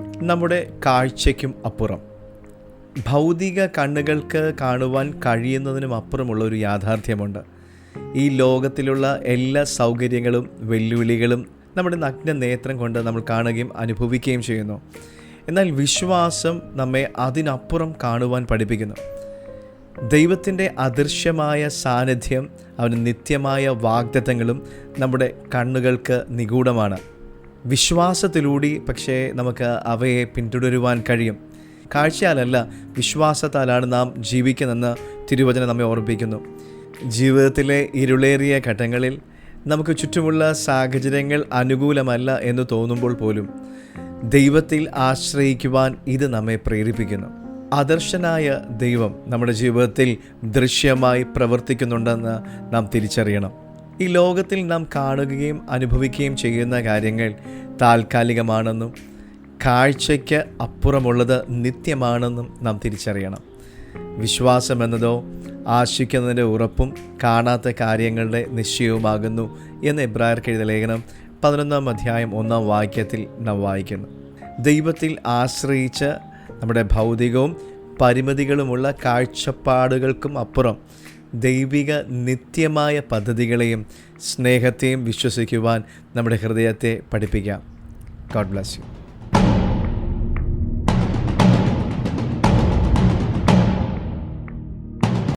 നമ്മുടെ കാഴ്ചയ്ക്കും അപ്പുറം. ഭൗതിക കണ്ണുകൾക്ക് കാണുവാൻ കഴിയുന്നതിനും അപ്പുറമുള്ള ഒരു യാഥാർത്ഥ്യമുണ്ട്. ഈ ലോകത്തിലുള്ള എല്ലാ സൗകര്യങ്ങളും വെല്ലുവിളികളും നമ്മുടെ നഗ്ന നേത്രം കൊണ്ട് നമ്മൾ കാണുകയും അനുഭവിക്കുകയും ചെയ്യുന്നു. എന്നാൽ വിശ്വാസം നമ്മെ അതിനപ്പുറം കാണുവാൻ പഠിപ്പിക്കുന്നു. ദൈവത്തിന്റെ അദൃശ്യമായ സാന്നിധ്യം അവന് നിത്യമായ വാഗ്ദത്തങ്ങളും നമ്മുടെ കണ്ണുകൾക്ക് നിഗൂഢമാണ്. വിശ്വാസത്തിലൂടെ പക്ഷേ നമുക്ക് അവയെ പിന്തുടരുവാൻ കഴിയും. കാഴ്ചയാലല്ല വിശ്വാസത്താലാണ് നാം ജീവിക്കുന്നതെന്ന് തിരുവചന നമ്മെ ഓർമ്മിപ്പിക്കുന്നു. ജീവിതത്തിലെ ഇരുളേറിയ ഘട്ടങ്ങളിൽ നമുക്ക് ചുറ്റുമുള്ള സാഹചര്യങ്ങൾ അനുകൂലമല്ല എന്ന് തോന്നുമ്പോൾ പോലും ദൈവത്തിൽ ആശ്രയിക്കുവാൻ ഇത് നമ്മെ പ്രേരിപ്പിക്കുന്നു. ആദർശനായ ദൈവം നമ്മുടെ ജീവിതത്തിൽ ദൃശ്യമായി പ്രവർത്തിക്കുന്നുണ്ടെന്ന് നാം തിരിച്ചറിയണം. ഈ ലോകത്തിൽ നാം കാണുകയും അനുഭവിക്കുകയും ചെയ്യുന്ന കാര്യങ്ങൾ താൽക്കാലികമാണെന്നും കാഴ്ചയ്ക്ക് അപ്പുറമുള്ളത് നിത്യമാണെന്നും നാം തിരിച്ചറിയണം. വിശ്വാസം എന്നതോ ആശിക്കുന്നതിന്റെ ഉറപ്പും കാണാത്ത കാര്യങ്ങളുടെ നിശ്ചയവുമാകുന്നു എന്ന് എബ്രായർക്ക് എഴുതിയ ലേഖനം പതിനൊന്നാം അധ്യായം ഒന്നാം വാക്യത്തിൽ നാം വായിക്കുന്നു. ദൈവത്തിൽ ആശ്രയിച്ച് നമ്മുടെ ഭൗതികവും പരിമിതികളുമുള്ള കാഴ്ചപ്പാടുകൾക്കും അപ്പുറം ദൈവിക നിത്യമായ പദ്ധതികളെയും സ്നേഹത്തെയും വിശ്വസിക്കുവാൻ നമ്മുടെ ഹൃദയത്തെ പഠിപ്പിക്കാം. God bless you